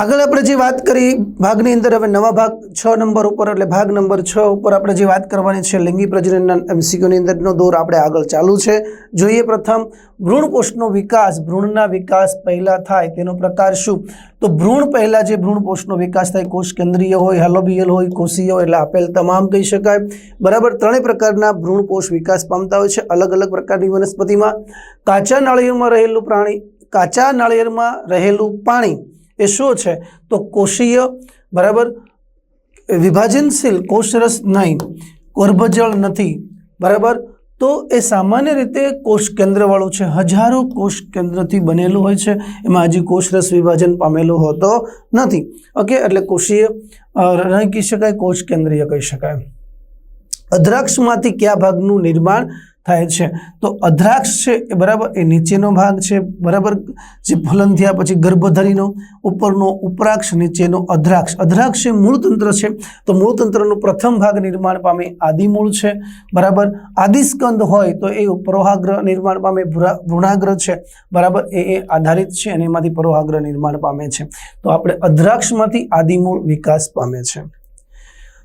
આગળ આપણે જે વાત કરી ભાગની અંદર હવે નવા ભાગ છ નંબર ઉપર, એટલે ભાગ નંબર છ ઉપર આપણે જે વાત કરવાની છે લિંગી પ્રજનનના એમસીક્યુની અંદરનો દોર આપણે આગળ ચાલુ છે. જોઈએ પ્રથમ, ભ્રૂણપોષનો વિકાસ, ભ્રૂણના વિકાસ પહેલાં થાય તેનો પ્રકાર શું? તો ભ્રૂણ પહેલાં જે ભ્રૂણપોષનો વિકાસ થાય, કોષ કેન્દ્રીય હોય, હાલોબિયલ હોય, કોષીય હોય, એટલે આપેલ તમામ કહી શકાય. બરાબર, ત્રણેય પ્રકારના ભ્રૂણપોષ વિકાસ પામતા હોય છે, અલગ અલગ પ્રકારની વનસ્પતિમાં. કાચા નાળિયેરમાં રહેલું પ્રાણી, કાચા નાળિયેરમાં રહેલું પાણી એ શું છે? તો કોષીય બરાબર? વિભાજનશીલ કોષરસ નહીં, ગર્ભજળ નથી, બરાબર? તો એ સામાન્ય રીતે કોષ કેન્દ્રવાળું છે. હજારો કોષ કેન્દ્રથી બનેલું હોય છે. એમાં હજી કોષરસ વિભાજન પામેલો હોતો નથી. ઓકે? એટલે કોષીય નહીં કહી શકાય, કોષ કેન્દ્રીય કહી શકાય. અદ્રાક્ષમાંથી કયા ભાગનું નિર્માણ થાય છે. તો અધ્રાક્ષ છે એ બરાબર એ નીચેનો ભાગ છે, બરાબર? જે ફલન થયા પછી ગર્ભધરીનો, ઉપરનો ઉપરાક્ષ, નીચેનો અધ્રાક્ષ અધ્રાક્ષ એ મૂળતંત્ર છે. તો મૂળતંત્રનો પ્રથમ ભાગ નિર્માણ પામે આદિમૂળ છે, બરાબર? આદિસ્કંદ હોય તો એ પરોહાગ્રહ નિર્માણ પામે ભૃણાગ્રહ છે, બરાબર? એ એ આધારિત છે અને એમાંથી પરોહાગ્રહ નિર્માણ પામે છે. તો આપણે અધ્રાક્ષમાંથી આદિમૂળ વિકાસ પામે છે.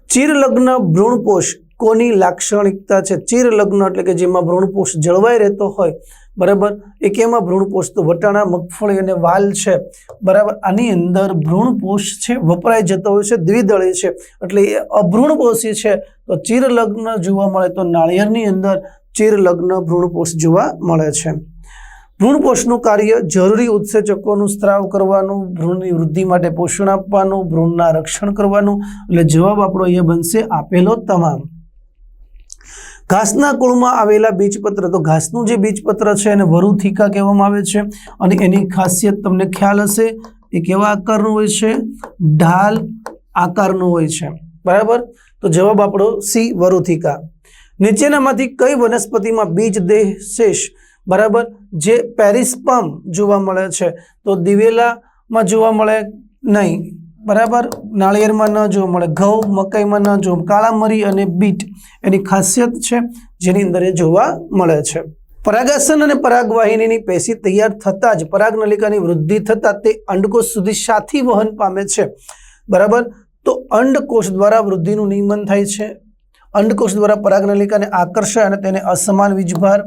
ચિરલગ્ન ભ્રૂણપોષ કોની લાક્ષણિકતા છે? ચિરલગ્ન એટલે કે જેમાં ભ્રૂણપોષ જળવાઈ રહેતો હોય, બરાબર? એ કેમાં ભ્રૂણપોષ તો વટાણા, મગફળી અને વાલ છે. બરાબર? આની અંદર ભ્રૂણપોષ છે, વપરાઈ જતો હોય છે, દ્વિદળી છે. એટલે એ અભ્રૂણપોષી છે, તો ચિરલગ્ન જોવા મળે તો નાળિયેરની અંદર ચિરલગ્ન ભ્રૂણપોષ જોવા મળે છે. ભ્રૂણપોષનું કાર્ય જરૂરી ઉત્સેચકોનું સ્ત્રાવ કરવાનું, ભ્રૂણની વૃદ્ધિ માટે પોષણ આપવાનું, ભ્રૂણના રક્ષણ કરવાનું. એટલે જવાબ આપણો અહીંયા બનશે આપેલો તમામ. ઘાસના કુળમાં આવેલા બીજપત્ર, તો ઘાસનું જે બીજપત્ર છે એને વરુથિકા કહેવામાં આવે છે અને એની ખાસિયત તમને ખ્યાલ હશે એ કેવા આકારનું હોય છે? ઢાલ આકારનું હોય છે. બરાબર? તો જવાબ આપણો સી વરુથિકા નીચેનામાંથી કઈ વનસ્પતિમાં બીજ દેહ શેષ? બરાબર? જે પેરિસ્પમ જોવા મળે છે. તો દિવેલામાં જોવા મળે નહીં. બરાબર? નાળિયેરમાં ન જોવા મળે. ઘઉં, મકાઈમાં ન જોવા કાળા મરી અને બીટ એની ખાસિયત છે, જેની અંદર એ જોવા મળે છે. પરાગાસન અને પરાગવાહિનીની પેશી તૈયાર થતાં જ પરાગનલિકાની વૃદ્ધિ થતાં તે અંડકોષ સુધી સાથી વહન પામે છે. બરાબર? તો અંડકોષ દ્વારા વૃદ્ધિનું નિયમન થાય છે. અંડકોષ દ્વારા પરાગનલિકાને આકર્ષે અને તેને અસમાન વીજભાર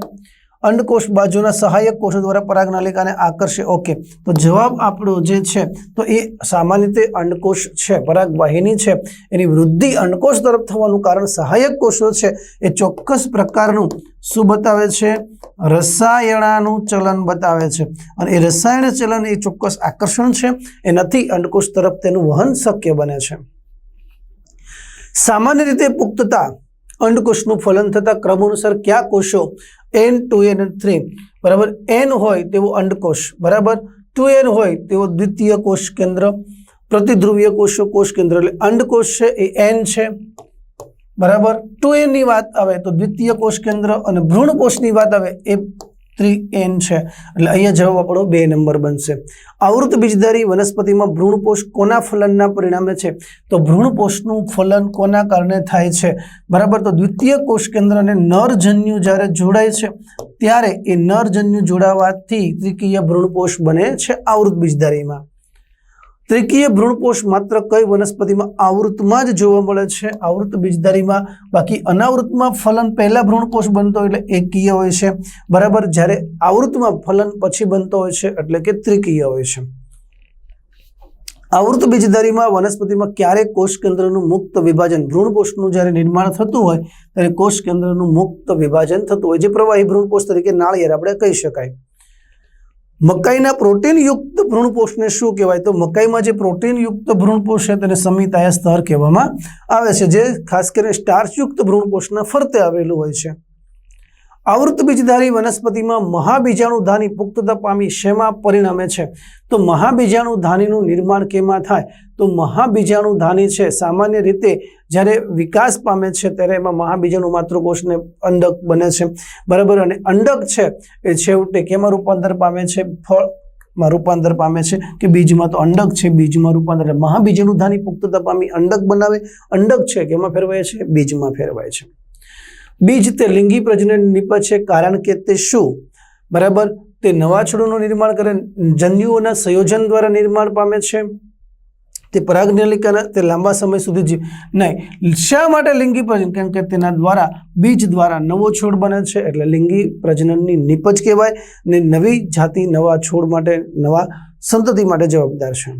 અંડકોષ બાજુના સહાયક કોષો દ્વારા પરાગનલિકાને આકર્ષે. ઓકે. તો જવાબ આપણો જે છે, તો એ સામાન્ય રીતે અંડકોષ છે પરાગવાહિની છે. એની વૃદ્ધિ અંડકોષ તરફ થવાનું કારણ સહાયક કોષો છે. એ ચોક્કસ પ્રકારનું શું બતાવે છે? રસાયણાનું ચલન બતાવે છે. અને એ રસાયણ ચલન એ ચોક્કસ આકર્ષણ છે. એ નથી અંડકોષ તરફ તેનું વહન શક્ય બને છે. સામાન્ય રીતે પુખ્તતા અંડકોષનું ફલન થતા ક્રમ અનુસાર કયા કોષો એન ટુ એન થ્રી બરાબર? એન હોય તેવો અંડકોષ, બરાબર? ટુ એન હોય તેવો દ્વિતીય કોષ કેન્દ્ર, પ્રતિધ્રુવીય કોષો કોષ કેન્દ્ર, એટલે અંડકોષ છે એ એન છે, બરાબર? ટુ એનની વાત આવે તો દ્વિતીય કોષ કેન્દ્ર અને ભ્રૂણકોષની વાત આવે એ થ્રી એન છે. એટલે અહીંયા જવાબ આપણો બે નંબર બનશે. આવૃત બીજધારી વનસ્પતિમાં ભ્રૂણપોષ કોના ફલનના પરિણામે છે? તો ભ્રૂણપોષનું ફલન કોના કારણે થાય છે? બરાબર, તો દ્વિતીય કોષ કેન્દ્ર અને નરજન્યુ જ્યારે જોડાય છે, ત્યારે એ નરજન્યુ જોડાવાથી ત્રિકીય ભ્રૂણપોષ બને છે આવૃત બીજધારીમાં. ત્રિકીય ભ્રૂણકોષ માત્ર કઈ વનસ્પતિમાં આવૃતમાં જ જોવા મળે છે? આવૃત બીજધારીમાં, બાકી અનાવૃતમાં ફલન પહેલા ભ્રૂણકોષ બનતો એટલે એકીય હોય છે. બરાબર, જ્યારે આવૃતમાં ફલન પછી બનતો હોય છે એટલે કે ત્રિકીય હોય છે. આવૃત બીજધારીમાં વનસ્પતિમાં ક્યારે કોષ કેન્દ્રનું મુક્ત વિભાજન ભ્રૂણકોષનું જ્યારે નિર્માણ થતું હોય, ત્યારે કોષ કેન્દ્રનું મુક્ત વિભાજન થતું હોય, જે પ્રવાહી ભ્રૂણકોષ તરીકે નાળિયેર આપણે કહી શકાય. મકાઈના પ્રોટીનયુક્ત ભ્રૂણપોષને શું કહેવાય? તો મકાઈમાં જે પ્રોટીનયુક્ત ભ્રૂણપોષ છે તેને સમિતાય સ્તર કહેવામાં આવે છે, જે ખાસ કરીને સ્ટાર્ચયુક્ત ભ્રૂણપોષના ફરતે આવેલું હોય છે. આવૃત બીજધારી વનસ્પતિમાં મહાબીજાણુધાની પુખ્તતા પામી શેમાં પરિણમે છે? તો મહાબીજાણુધાનીનું નિર્માણ કેમાં થાય? તો મહાબીજાણુધાની છે, સામાન્ય રીતે જ્યારે વિકાસ પામે છે ત્યારે એમાં મહાબીજાણુ માતૃકોષને અંડક બને છે. બરાબર? અને અંડક છે એ છેવટે કેમાં રૂપાંતર પામે છે? ફળમાં રૂપાંતર પામે છે કે બીજમાં તો અંડક છે, બીજમાં રૂપાંતર. એટલે મહાબીજાણુધાની પુખ્તતા પામી અંડક બનાવે. અંડક છે કેમાં ફેરવાય છે? બીજમાં ફેરવાય છે. બીજ તે લિંગી પ્રજનન નિપજે કારણ કે તે શું? બરાબર? તે નવા છોડોનું નિર્માણ કરે, જન્યુઓના સંયોજન દ્વારા નિર્માણ પામે છે. તે પરાગનલિકાના, તે લાંબા સમય સુધી જીવ, નહીં, શા માટે લિંગી પ્રજનન? કેમ કે તેના દ્વારા, બીજ દ્વારા નવો છોડ બને છે, એટલે લિંગી પ્રજનનની નિપજ કહેવાય, ને નવી જાતિ, નવા છોડ માટે, નવા સંતતિ માટે જવાબદાર છે.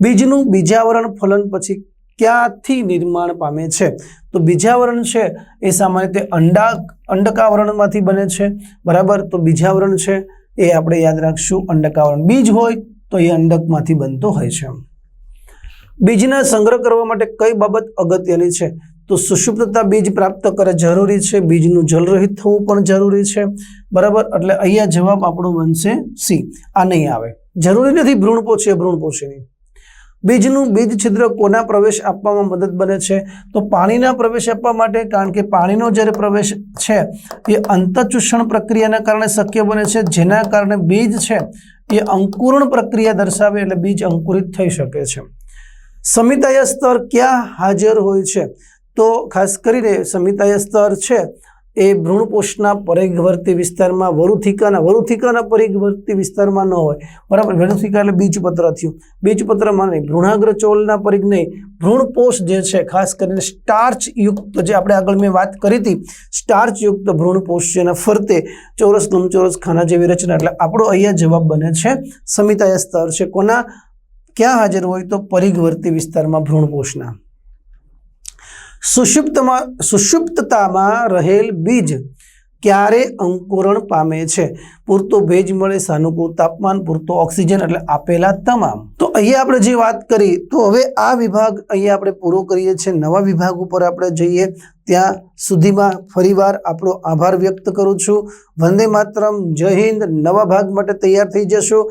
બીજનું બીજાવરણ ફલન પછી ક્યાંથી નિર્માણ પામે છે? તો બીજાવરણ છે, એ સામાન્ય રીતે અંડા અંડકાવરણમાંથી બને છે. બરાબર? તો બીજાવરણ છે, એ આપણે યાદ રાખશું, અંડકાવરણ. બીજ હોય તો એ અંડકમાંથી બનતો હોય છે. બીજના સંગ્રહ કરવા માટે કઈ બાબત અગત્યની છે? તો સુષુપ્તતા બીજ પ્રાપ્ત કરે જરૂરી છે. બીજનું જલરહિત થવું પણ જરૂરી છે. બરાબર? એટલે અહીંયા જવાબ આપણો બનશે સી. આ નહીં આવે. જરૂરી નથી ભ્રૂણપોષી ભ્રૂણપોષીની બીજનું બીજ છિદ્ર કોના પ્રવેશ આપવામાં મદદ બને છે? તો પાણીના પ્રવેશ આપવા માટે, કારણ કે પાણીનો જ્યારે પ્રવેશ છે, એ અંતચૂષણ પ્રક્રિયાના કારણે શક્ય બને છે. જેના કારણે બીજ છે, એ અંકુરણ પ્રક્રિયા દર્શાવે એટલે બીજ અંકુરિત થઈ શકે છે. સમિતાય સ્તર ક્યાં હાજર હોય છે? તો ખાસ કરીને સમિતાય સ્તર છે એ ભ્રૂણપોષના પરિઘવર્તી વિસ્તારમાં વરુથિકાના વરુથિકાના પરિઘવર્તી વિસ્તારમાં ન હોય. બરાબર? વરુથિકા એટલે બીજપત્ર થયું. બીજપત્રમાં નહીં ભ્રૂણાગ્રચોલના પરિઘ નહીં. ભ્રૂણપોષ જે છે, ખાસ કરીને સ્ટાર્ચ યુક્ત જે આપણે આગળ મેં વાત કરી હતી, સ્ટાર્ચયુક્ત ભ્રૂણપોષ ભ્રૂણપોષ જેના ફરતે ચોરસ, લંબચોરસ ખાના જેવી રચના. એટલે આપણો અહીંયા જવાબ બને છે સમિતાય સ્તર છે. કોના? ક્યાં હાજર હોય તો પરિઘવર્તી વિસ્તારમાં ભ્રૂણપોષના? સુષુપ્તમાં સુષુપ્તતામાં રહેલ બીજ ક્યારે અંકુરણ પામે છે? પૂરતો ભેજ મળે, સાનુકૂળ તાપમાન, પૂરતો ઓક્સિજન, એટલે આપેલા તમામ. તો અહીંયા આપણે જે વાત કરી, તો હવે આ વિભાગ અહીંયા આપણે પૂરો કરીએ છીએ. નવા વિભાગ ઉપર આપણે જઈએ. ત્યાં સુધીમાં ફરીવાર આપણો આભાર વ્યક્ત કરું છું. વંદે માતરમ. જય હિન્દ. નવા ભાગ માટે તૈયાર થઈ જશો.